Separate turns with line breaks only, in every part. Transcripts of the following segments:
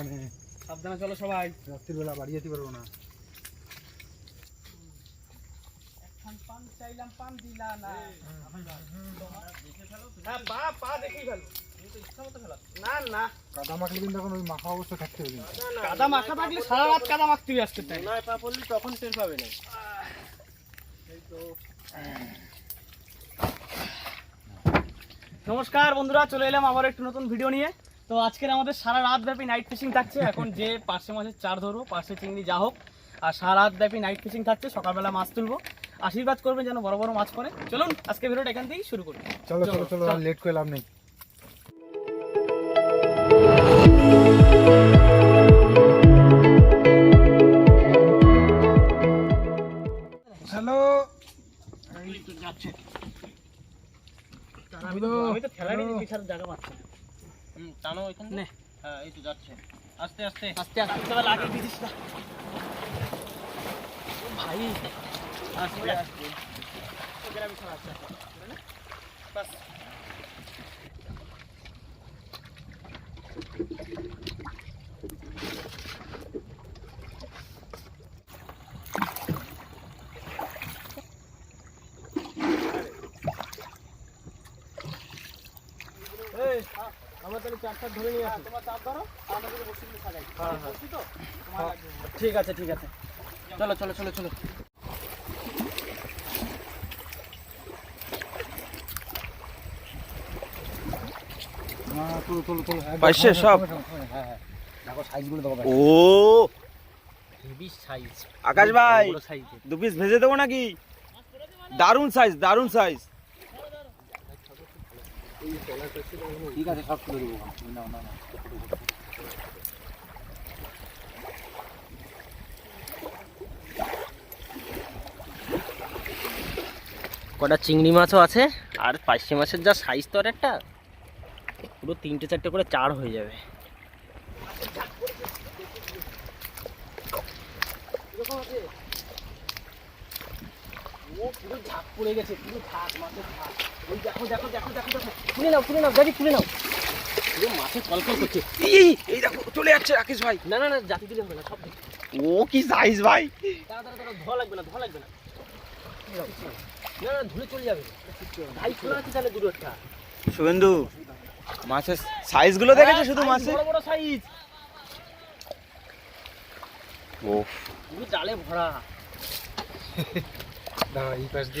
সাবধানে।
সাবধানে চলো সবাই।
রাত্রিবেলা বাড়ি যেতে পারব না।
পান চাইলাম পান দিলা না। হ্যাঁ পা পা দেখেই ফেলো। ইচ্ছা মতো ফেলা না না।
কাদা মাখলে কিন্তু এখন ওই মাখা অবস্থা থাকতে হবে
কাদা মাখা থাকলে সারা রাত কাদা মাখতে আসতে তাই
নয় পা পড়লে তখন টের পাবে না।
নমস্কার বন্ধুরা চলে এলাম আবার একটু নতুন ভিডিও নিয়ে। তো আজকের আমাদের সারা রাত ব্যাপী নাইট ফিশিং থাকছে। এখন যে পার্শে মাছের চার ধরো পার্শে চিংড়ি যা হোক। আর সারা রাত ব্যাপী নাইট ফিশিং থাকছে সকালবেলা মাছ তুলবো। আশীর্বাদ করবেন যেন বড় বড় মাছ পড়ে। চলুন আজকে ভিডিওটা এখান থেকেই শুরু করি।
চলো চলো চলো লেট করে লাভ নেই। হ্যালো
আমি তো আমি তো ঠেলারই জায়গা পাচ্ছি না।
হুম টানো ওইখান
নে।
হ্যাঁ এই তো যাচ্ছে আস্তে আস্তে
আস্তে আস্তে তবে লাগিয়ে দিছিস না ভাই
আস্তে আস্তে
ওকে আমি ছাড়া আস্তে আস্তে। বাস। এই, আমার তাহলে চারটা ধরে নিয়ে আসি। তোমার চাপ ধরো আমাদের বসে সাজাই।
হ্যাঁ, হ্যাঁ।
তো? তোমার ঠিক আছে ঠিক আছে।
চলো চলো চলো চলো।
হ্যাঁ
পাইছে সব?
হ্যাঁ হ্যাঁ
ও। আকাশ ভাই দু পিস ভেজে দেবো নাকি? দারুণ সাইজ দারুণ সাইজ
ঠিক আছে, সব তুলে দেবো। না না না
কটা চিংড়ি মাছও আছে, আর পার্শে মাছের যা সাইজ তো আর একটা, পুরো তিনটে চারটে করে চার হয়ে যাবে।
ও পুরো ঝাঁক পড়ে গেছে পুরো ঝাঁক মাছের ঝাঁক ওই দেখো দেখো দেখো দেখো দেখো তুলে নাও তুলে নাও দাদি তুলে নাও। পুরো মাছে কলকল করছে।
এই এই দেখো চলে যাচ্ছে রাকেশ ভাই।
না না না জাতি দিলে হবে না সব।
ও কি সাইজ ভাই?
দাঁড়া দাঁড়া দাঁড়া ধোয়া লাগবে না ধোয়া লাগবে না। না না ধুলে চলে যাবে। ভাই খোলা আছে তাহলে দুটো একটা।
শুভেন্দু মাছের সাইজগুলো দেখেছ শুধু
হ্যাঁ,
মাছের?
বড় বড় সাইজ।
ও
পুরো জালে ভরা।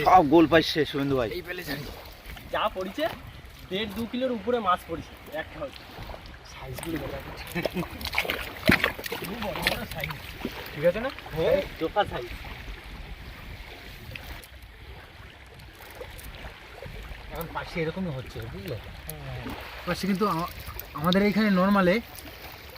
সব গোল পাইছে শুভেন্দু ভাই।
এই পেলে জানি।
যা পড়েছে দেড় দু কিলোর উপরে মাছ পড়েছে একটা হচ্ছে সাইজগুলো বড় বড় সাইজ
ঠিক আছে না?
হ্যাঁ। সাইজ।
এখন পাশে এরকমই হচ্ছে বুঝলে? পাশে কিন্তু আমাদের এইখানে নর্মালে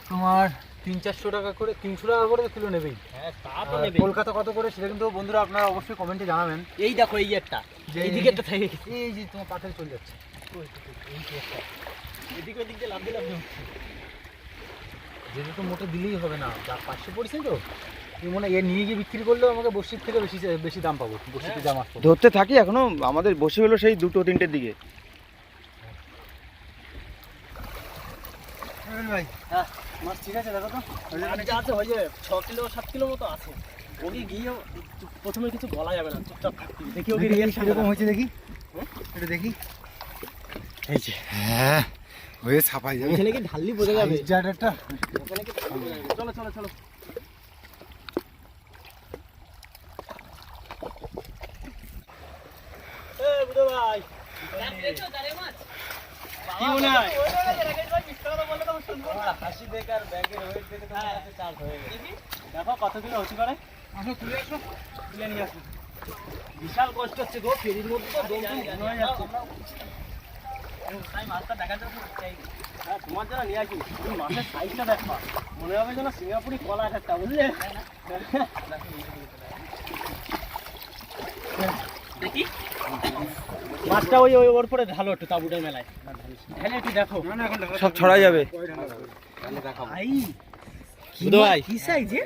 তোমার তিন চারশো টাকা করে তিনশো টাকা করে কিলো নেবেই।
হ্যাঁ
আর কলকাতা কত করে সেটা কিন্তু বন্ধুরা আপনারা অবশ্যই কমেন্টে জানাবেন।
এই দেখো এই একটা।
যে
এই দিকেরটা থেকে
এই যে তোমার পাথরে চলে যাচ্ছে।
এদিক ওদিক দিয়ে লাভ দিয়ে লাভ দিয়ে উঠছে।
যেটা তো মোটে দিলেই হবে না যা পাঁচশো পড়ছে তো। মনে হয় এ নিয়ে গিয়ে বিক্রি করলেও আমাকে বসির থেকে বেশি বেশি দাম পাবো বসিতে যা মাছ
ধরতে থাকি এখনও আমাদের বসে হলো সেই দুটো তিনটের দিকে।
ভাই
হ্যাঁ।
মাছ ঠিক আছে দেখো তো।
আছে হয়ে যাবে ছ কিলো সাত কিলো মতো আছে। ওকে গিয়ে প্রথমে কিছু বলা যাবে না চুপচাপ দেখি ওকে
দেখি
reaction
হয়েছে দেখি।
হুম?
এটা দেখি।
এই যে
হ্যাঁ হয়ে ছাপাই
ওইখানে কি ঢাললি বোঝা যাবে? ওখানে কি ঢাললি বোঝা যাবে? চলো চলো চলো। এ বুড়ো ভাই। কি মনে হয় হাসি বেকার ব্যাগের ওয়েট দেখে তো হচ্ছে চার্জ হয়ে গেছে। দেখো। কত কিলো হতে পারে।
আসো তুলে আসো।
তুলে নিয়ে আসুন বিশাল কষ্ট হচ্ছে গো ফেরির মধ্যে তো দম হয়ে যাচ্ছে। তাই মাছটা দেখা যাচ্ছে হ্যাঁ তোমার জন্য নিয়ে আসি। তুমি মাছের সাইজটা দেখো। মনে হবে যেন সিঙ্গাপুরি কলা একটা বুঝলে? দেখি। মাছটা ওই ওই ওর পরে ঢালো একটু তাবুটার মেলায়।
সব ছড়াই যাবে।
সাইজে।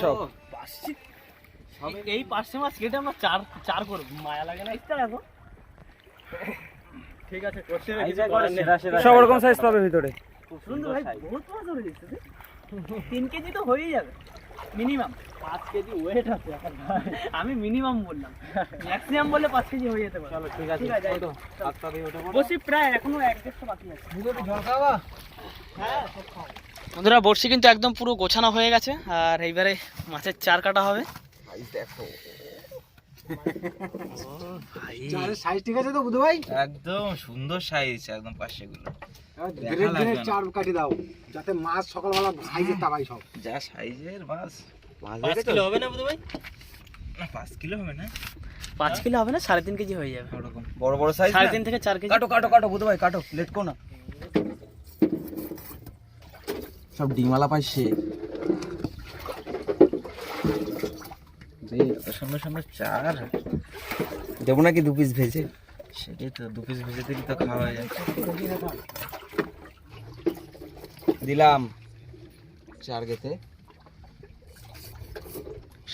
সব।
এই- এই মাছ কেটে আমরা চার চার করব। মায়া লাগে না ইচ্ছা দেখো ঠিক আছে।
সব রকম সাইজ পাবে ভিতরে।
সুন্দর ভাই বহুত মাছ ধরে দিচ্ছে। তিন কেজি তো হয়েই যাবে। মিনিমাম
পাঁচ কেজি ওয়েট আছে
আমি মিনিমাম বললাম। ম্যাক্সিমাম বললে পাঁচ কেজি হয়ে যেতে পারে।
চলো ঠিক আছে।
ঠিক। বসি প্রায় এখনও এক দেড়শো বাকি আছে।
খাওয়া?
বন্ধুরা বড়শি কিন্তু একদম পুরো গোছানো হয়ে গেছে আর এইবারে মাছের চার কাটা হবে।
চারের সাইজ ঠিক আছে তো বুধ ভাই?
একদম সুন্দর সাইজ একদম পাশে গুলো।
চার কাটি দাও যাতে মাছ সকালবেলা সাইজের তাবাই সব।
যা সাইজের মাছ।
পাঁচ কিলো হবে না বুধ ভাই?
না পাঁচ কিলো হবে না।
পাঁচ কিলো হবে না সাড়ে তিন কেজি হয়ে যাবে।
ওরকম। বড় বড় সাইজ
সাড়ে তিন থেকে চার কেজি।
কাটো কাটো কাটো বুধ ভাই কাটো। লেট কো না। সব ডিমালা পাইছে। সুন্দর সুন্দর চার দেবো নাকি দু পিস ভেজে? সেটাই তো দু পিস ভেজে দিলে তো খাওয়া যায় দিলাম চার গেতে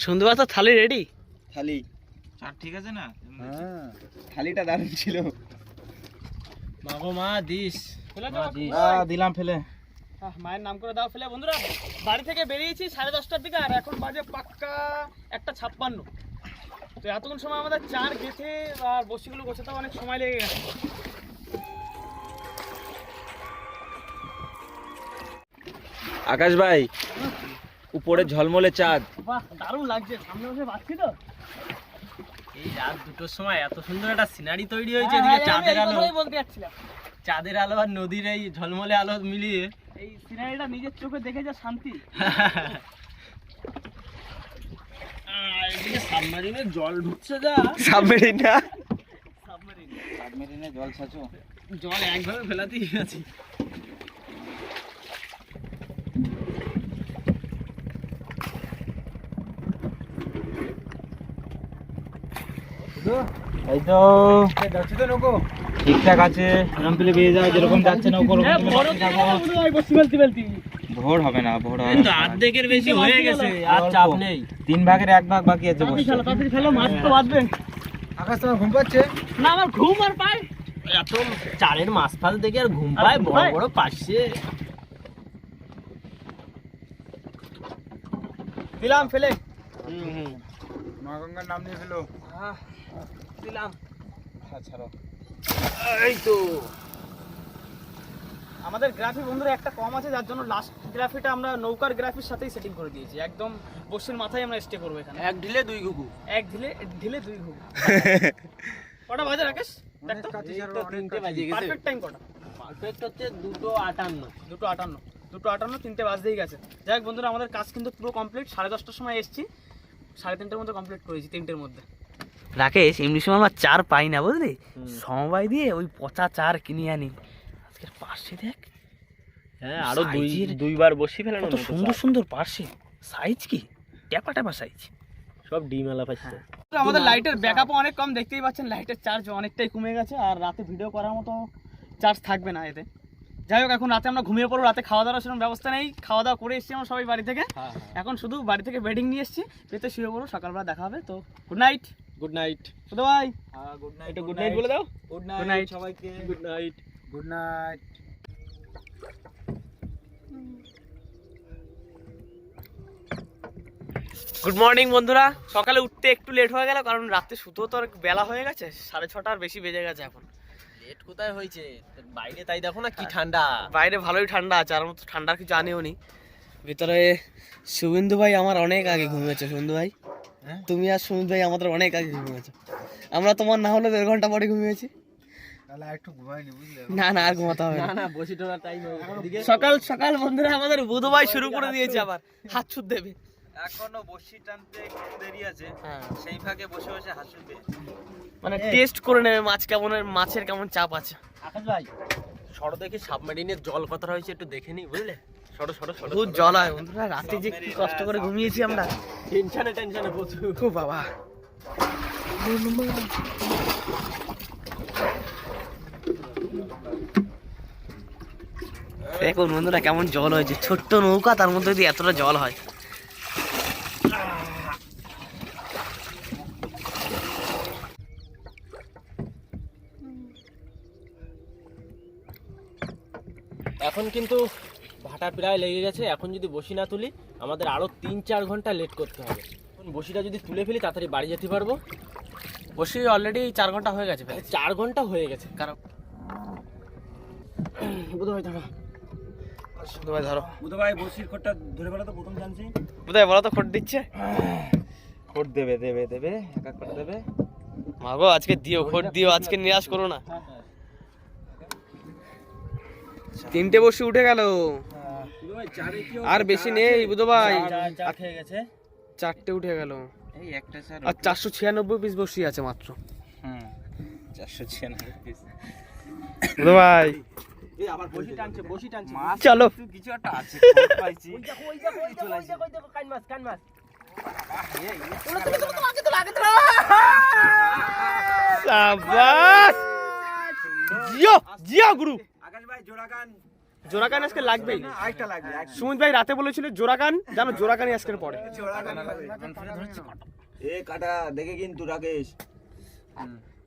সন্ধ্যেবেলা তো থালি রেডি
থালি। চার ঠিক আছে না? হ্যাঁ থালিটা দারুণ ছিল।
মাগো মা দিস।
দিলাম ফেলে।
মায়ের নাম করে দাও ফেলে বন্ধুরা। বাড়ি থেকে বেরিয়েছি সাড়ে দশটার দিকে আর এখন বাজে পাক্কা একটা ছাপ্পান্ন। তো এতক্ষণ সময় আমাদের চার গেথে আর বসিগুলো গোছাতে অনেক সময় লেগে গেছে।
আকাশ ভাই উপরে ঝলমলে চাঁদ।
বাহ দারুণ লাগছে সামনে বসে পাচ্ছি তো।
এই রাত দুটোর সময় এত সুন্দর একটা সিনারি তৈরি হয়েছে এদিকে চাঁদের আলো।
হ্যাঁ, বলতে যাচ্ছিলাম।
চাঁদের আলো আর নদীর এই ঝলমলে আলো মিলিয়ে
এই সিনারিটা নিজের চোখে দেখে যা শান্তি।
সাবমারিনে জল ঢুকছে যা।
সাবমেরিন না
সাবমেরিন
সাবমেরিনে জল ছাচো।
জল একভাবে ফেলাতেই আছে।
এই তো।
যাচ্ছি তো নৌকো।
ঠিকঠাক আছে আরাম পেলে বেরিয়ে যাও যেরকম যাচ্ছে না ওরকম
হ্যাঁ,
ভোর হবে না ভোর হবে না।
অর্ধেকের বেশি হয়ে গেছে আর চাপ নেই।
তিন ভাগের এক ভাগ বাকি আছে বসে।
ফেলো তাড়াতাড়ি ফেলো মাছ তো বাঁচবে
আকাশ তোমার ঘুম পাচ্ছে?
না আমার ঘুম আর পায়।
এত চারের মাছ ফাল দেখে আর ঘুম পায় বড়? বড় পাশে
দিলাম ফেলে।
মা গঙ্গার নাম নিয়ে ফেলো
দিলাম।
ছাড়ো।
এই তো।
আমাদের গ্রাফি বন্ধুরা একটা কম আছে যার জন্য লাস্ট গ্রাফিটা আমরা নৌকার গ্রাফির সাথেই সেটিং করে দিয়েছি। একদম বসির মাথায় আমরা স্টে করব এখানে।
এক ঢিলে দুই ঘুঘু।
এক ঢিলে ঢিলে দুই ঘুম কটা বাজে রাকেশ?
তিনটে বাজে গেছে।
পারফেক্ট টাইম কটা?
পারফেক্ট হচ্ছে দুটো আটান্ন।
দুটো আটান্ন। দুটো আটান্ন তিনটে বাজতেই গেছে। যাই হোক বন্ধুরা আমাদের কাজ কিন্তু পুরো কমপ্লিট সাড়ে দশটার সময় এসেছি। সাড়ে তিনটের মধ্যে কমপ্লিট করেছি তিনটের মধ্যে। রাকেশ এমনি সময় আমরা চার পাই না বুঝলি? সমবায় দিয়ে ওই পচা চার কিনে আনি। আজকের পার্সে দেখ।
হ্যাঁ আরও দুই দুইবার বসি ফেলানো
কত সুন্দর সুন্দর পার্সে সাইজ কি? ট্যাপা ট্যাপা সাইজ।
সব ডিমেলা পাচ্ছে
আমাদের লাইটের ব্যাকআপও অনেক কম দেখতেই পাচ্ছেন লাইটের চার্জ অনেকটাই কমে গেছে আর রাতে ভিডিও করার মতো চার্জ থাকবে না এতে। যাই হোক এখন রাতে আমরা ঘুমিয়ে পড়ব রাতে খাওয়া দাওয়ার সেরকম ব্যবস্থা নেই। খাওয়া দাওয়া করে এসেছি আমরা সবাই বাড়ি থেকে। এখন শুধু বাড়ি থেকে বেডিং নিয়ে এসেছি পেতে শুয়ে পড়ব সকালবেলা দেখা হবে তো গুড নাইট
গুড নাইট
শুধু ভাই
গুড নাইট
একটু গুড নাইট বলে দাও।
Good
Good night.
নাইট সবাইকে।
Good night
good night
good morning বন্ধুরা। সকালে উঠতে একটু লেট হয়ে গেল কারণ রাতে শুতে তো বেলা হয়ে গেছে। সাড়ে ছটার বেশি বেজে গেছে এখন।
লেট কোথায় হয়েছে? বাইরে তাই দেখো না কি ঠান্ডা।
বাইরে ভালোই ঠান্ডা আছে আর মতো ঠান্ডার কিছু আনেও নি। ভিতরে শুভেন্দু ভাই আমার অনেক আগে ঘুমিয়েছে শুভেন্দু ভাই।
হ্যাঁ?
তুমি আর সুমিত ভাই আমাদের অনেক আগে ঘুমিয়েছো। আমরা তোমার না হলে দেড় ঘণ্টা পরে ঘুমিয়েছি।
তাহলে আর একটু ঘুমাইনি বুঝলে?
না না আর ঘুমাতে হবে
না।
না
না বসি টোনার টাইম
সকাল সকাল বন্ধুরা আমাদের বুধু ভাই শুরু করে দিয়েছে আবার। হাত ছুট দেবে।
এখনও বসি টানতে একটু দেরি আছে।
হ্যাঁ।
সেই ফাঁকে বসে বসে হাসবে
মানে টেস্ট করে নেবে মাছ কেমন মাছের কেমন চাপ আছে।
আকাশ ভাই সরো দেখি সাবমেরিনের জল কত হয়েছে একটু দেখে নি বুঝলে? সরো সরো সরো
জল হয় বন্ধুরা রাতে যে কি কষ্ট করে ঘুমিয়েছি আমরা।
টেনশনে টেনশনে প্রচুর।
খুব বাবা। দেখুন বন্ধুরা কেমন জল হয়েছে। ছোট্ট নৌকা তার মধ্যে যদি এতটা জল হয়।
এখন কিন্তু ভাটা প্রায় লেগে গেছে। এখন যদি বসি না তুলি আমাদের আরও তিন চার ঘণ্টা লেট করতে হবে। এখন বসিটা যদি তুলে ফেলি তাড়াতাড়ি বাড়ি যেতে পারব।
বসি অলরেডি চার ঘণ্টা হয়ে গেছে
মানে চার ঘণ্টা হয়ে গেছে। কারণ বোধহয় ধরো।
ভাই ধরো। বুধ ভাই বসির খোটটা ধরে ফেলো তো প্রথম জানছি।
বোধহয় বলো তো খোট দিচ্ছে?
খোট দেবে দেবে দেবে এক এক করে দেবে।
মাগো আজকে দিও খোট দিও আজকে নিরাশ করো না। তিনটে বসি উঠে গেল। আর বেশি নেই বুধ ভাই।
গেছে।
চারটে উঠে গেল।
এই একটা
আর চারশো ছিয়ানব্বই পিস বসি আছে মাত্র।
হুম চারশো ছিয়ানব্বই পিস
বুধ ভাই।
আবার বসি টানছে বসি টানছে।
চলো।
কিছু একটা আছে পাইছি।
জিও জিও গুরু।
আকাশ ভাই জোড়াকান
জোড়াকান আজকে লাগবেই। সুমিত ভাই রাতে বলেছিল জোড়াকান জানো জোড়াকানই আজকের পরে।
এ কাটা দেখে কিন্তু রাকেশ।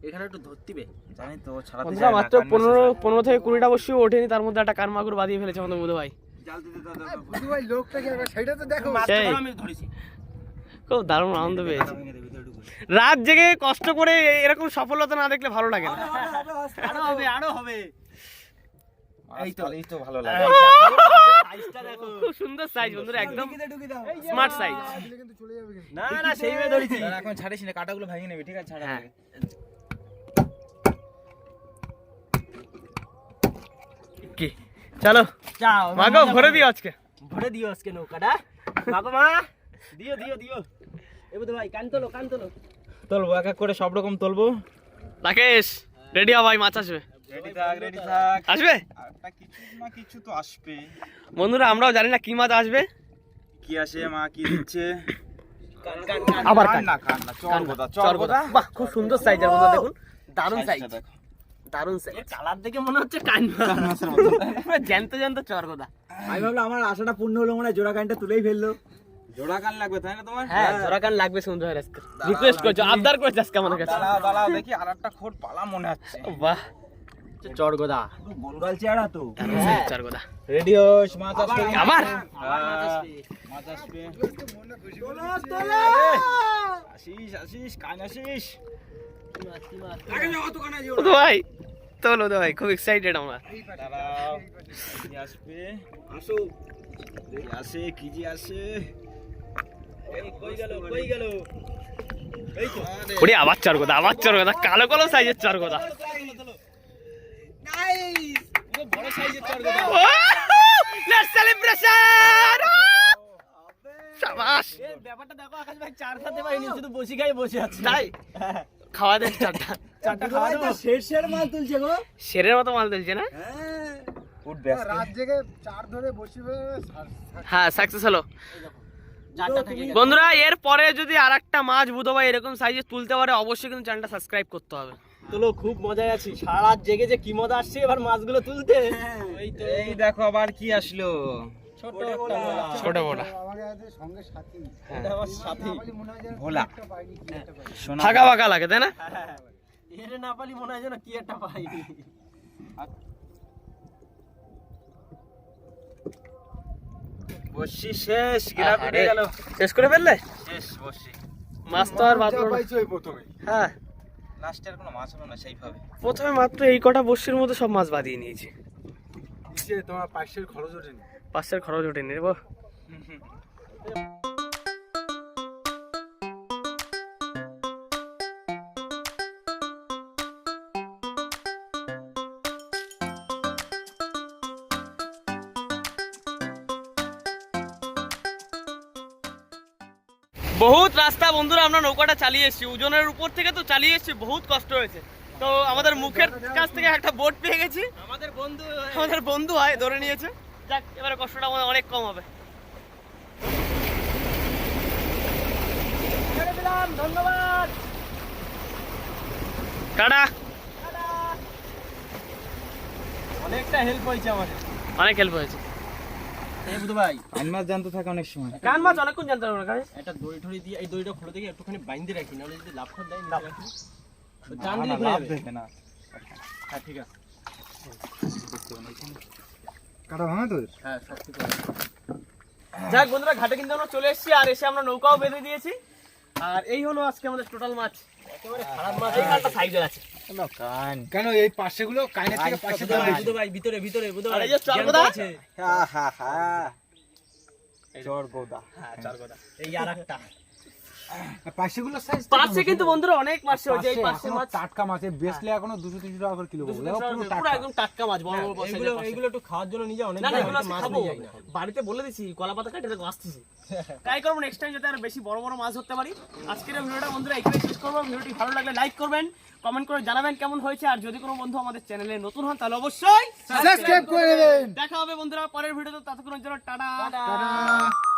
এখানে একটু ধরতিবে
জানি তো ছাড়াতে
বন্ধুরা
চায় না,
মাত্র পনেরো পনেরো থেকে কুড়িটা বসিও ওঠেনি তার মধ্যে একটা কান মাগুর বাদিয়ে ফেলেছে আমাদের বুধ ভাই খুব দারুণ আনন্দ পেয়েছি। রাত জেগে কষ্ট করে এরকম সফলতা না দেখলে ভালো লাগে না।
আরও হবে আরও হবে।
এই তো এই তো ভালো লাগে।
সাইজটা দেখো
খুব সুন্দর সাইজ বন্ধুরা একদম স্মার্ট সাইজ
দিলে কিন্তু চলে যাবে কিন্তু।
না না সেইভাবে ধরেছি।
এখন ছাড়িস না কাটাগুলো ভেঙে নেবে ঠিক আছে ছাড়া
হ্যাঁ।
কি? চলো
যাও
মাগো ভরে দিও আজকে।
ভরে দিও আজকে নৌকাটা। মাগো মা দিও দিও দিও। এবার তো ভাই কান তোলো কান
তুলবো এক এক করে সব রকম তুলবো।
রাকেশ রেডি হ ভাই মাছ আসবে।
রেডি থাক রেডি থাক।
আসবে?
একটা কিছু না কিছু তো আসবে।
বন্ধুরা আমরাও জানি না কি মাছ আসবে।
কি আসে মা কি দিচ্ছে?
কান। কান কান
আবার
কান না কান। না চর গোদা চর
চর
গোদা
বাহ খুব সুন্দর সাইজ আর বন্ধুরা দেখুন। দারুণ সাইজ দারুণ সাইজ
কালার দেখে মনে হচ্ছে কান
মাছের মতো।
জ্যান্ত জ্যান্ত চরগোদা
আমি ভাবলাম আমার আশাটা পূর্ণ হলো মনে হয় জোড়া কানটা তুলেই ফেলল।
জোড়া কান লাগবে তাই না তোমার?
হ্যাঁ জোড়া কান লাগবে সুন্দর আজকে। রিকোয়েস্ট করছ আবদার করছ আজকে আমার কাছে।
দাঁড়াও দাঁড়াও দেখি আর একটা খোট পালা মনে হচ্ছে।
বাহ।
চড়গোদা
গোলগাল চেহারা তো।
রেডি হোস মাছ আসবে
আবার?
হ্যাঁ, মাছ আসবে আসিস আসিস কান আসিস
তো ভাই চলো ভাই খুব এক্সাইটেড আমরা।
আসবে? আসো। আসে কি যে আসে?
কই গেল কই
আবার চরগোদা আবার চরগোদা কালো কালো সাইজের
সাইজের চড়গোদা
লেটস সেলিব্রেশন শাবাশ
ব্যাপারটা দেখো আকাশ ভাই চার খাতে পারিনি শুধু বসি খাই বসে আছে।
তাই? খাওয়া দেন চারটা
চারটা খাওয়া দেবো?
শের শের মাল তুলছে গো।
শেরের মতো মাল দিলছে না?
হ্যাঁ।
বসিবে
হ্যাঁ সাকসেস হলো।
চারটা থেকে গেছে।
বন্ধুরা এর পরে যদি আর একটা মাছ বুধো ভাই এরকম সাইজে তুলতে পারে অবশ্যই কিন্তু চ্যানেলটা সাবস্ক্রাইব করতে হবে।
তোলো খুব মজায় আছি। সারা জেগে যে কি মজা আসছে এবার মাছগুলো তুলতে। এই তো।
এই দেখো আবার কি আসলো।
ছোট
বড়
মনে হয় যেন
ভোলা।
কি একটা পাইনি
সোনা
ফাঁকা ফাঁকা লাগে তাই না?
এর না পালি মনে হয় যেন কি একটা পাই।
বসি শেষ। গেল।
শেষ করে ফেললে?
শেষ বসি।
মাছ তো আর বাদ
যা
পড়ল হ্যাঁ
লাস্টের কোনো মাছ হলো না সেইভাবে?
প্রথমে মাত্র এই কটা বর্ষির মধ্যে সব মাছ বাদিয়ে নিয়েছি।
নিচে তোমার পাশের খরচ ওঠেনি।
পাশের খরচ ওঠেনি রে বহুত রাস্তা বন্ধুরা আমরা নৌকাটা চালিয়ে এসেছি। ওজনের উপর থেকে তো চালিয়ে এসেছি বহুত কষ্ট হয়েছে। তো আমাদের মুখের কাছ থেকে একটা বোট পেয়ে গেছি।
আমাদের বন্ধু
আমাদের বন্ধু হয় ধরে নিয়েছে। যাক এবারে কষ্টটা আমাদের অনেক কম হবে।
ধন্যবাদ।
টাটা।
অনেকটা হেল্প হয়েছে আমাদের।
অনেক হেল্প হয়েছে।
বুধ ভাই।
মাছ জানতে থাকে অনেক সময়।
কান মাছ অনেকক্ষণ জানতে পারব না
একটা দড়ি ঠড়ি দিয়ে এই দড়িটা খুলে একটুখানি বাইন্ধে রাখি নাহলে যদি লাভ খাত দেয় নিচে রাখি। জান
না,
দিলে
লাভ দেবে। না।
হ্যাঁ ঠিক আছে।
কাটা ভাঙা তোর
হ্যাঁ সব
যাক বন্ধুরা ঘাটে কিন্তু আমরা চলে এসেছি আর এসে আমরা নৌকাও বেঁধে দিয়েছি। আর এই হলো আজকে আমাদের টোটাল মাছ একেবারে খারাপ মাছ এই মাছটা সাইজের আছে।
কান
কেন। এই পাশেগুলো কানের থেকে পাশে দাও
ভাই ভিতরে ভিতরে বুধ
আর এই যে চরগোদা? হ্যাঁ চরগোদা।
এই আর একটা
সাইজ
পাশে কিন্তু বন্ধুরা অনেক মাছ হয়েছে এই পাশে মাছ।
টাটকা মাছ এই বেচলে এখনও দুশো তিনশো টাকা করে কিলো বলে পুরো
টাকা, পুরো
টাটকা
একদম টাটকা মাছ বড় বড় পাশে
এগুলো এগুলো একটু খাওয়ার জন্য নিয়ে অনেক
না না এগুলো
হয়তো
আজকে
মাছ
খাব
নিয়ে যাই না
বাড়িতে বলে দিছি কলা পাতা কাটে দেখো আসতেছি। তাই করব নেক্সট টাইম যাতে আর বেশি বড় বড় মাছ ধরতে পারি। আজকের ভিডিওটা বন্ধুরা এখানে শেষ করব। ভিডিওটি ভালো লাগলে লাইক করবেন কমেন্ট করে জানাবেন কেমন হয়েছে। আর যদি কোনো বন্ধু আমাদের চ্যানেলে নতুন হন তাহলে অবশ্যই
সাবস্ক্রাইব করে দেবেন।
দেখা হবে বন্ধুরা পরের ভিডিওতে ততক্ষণের জন্য টাটা।
টাটা।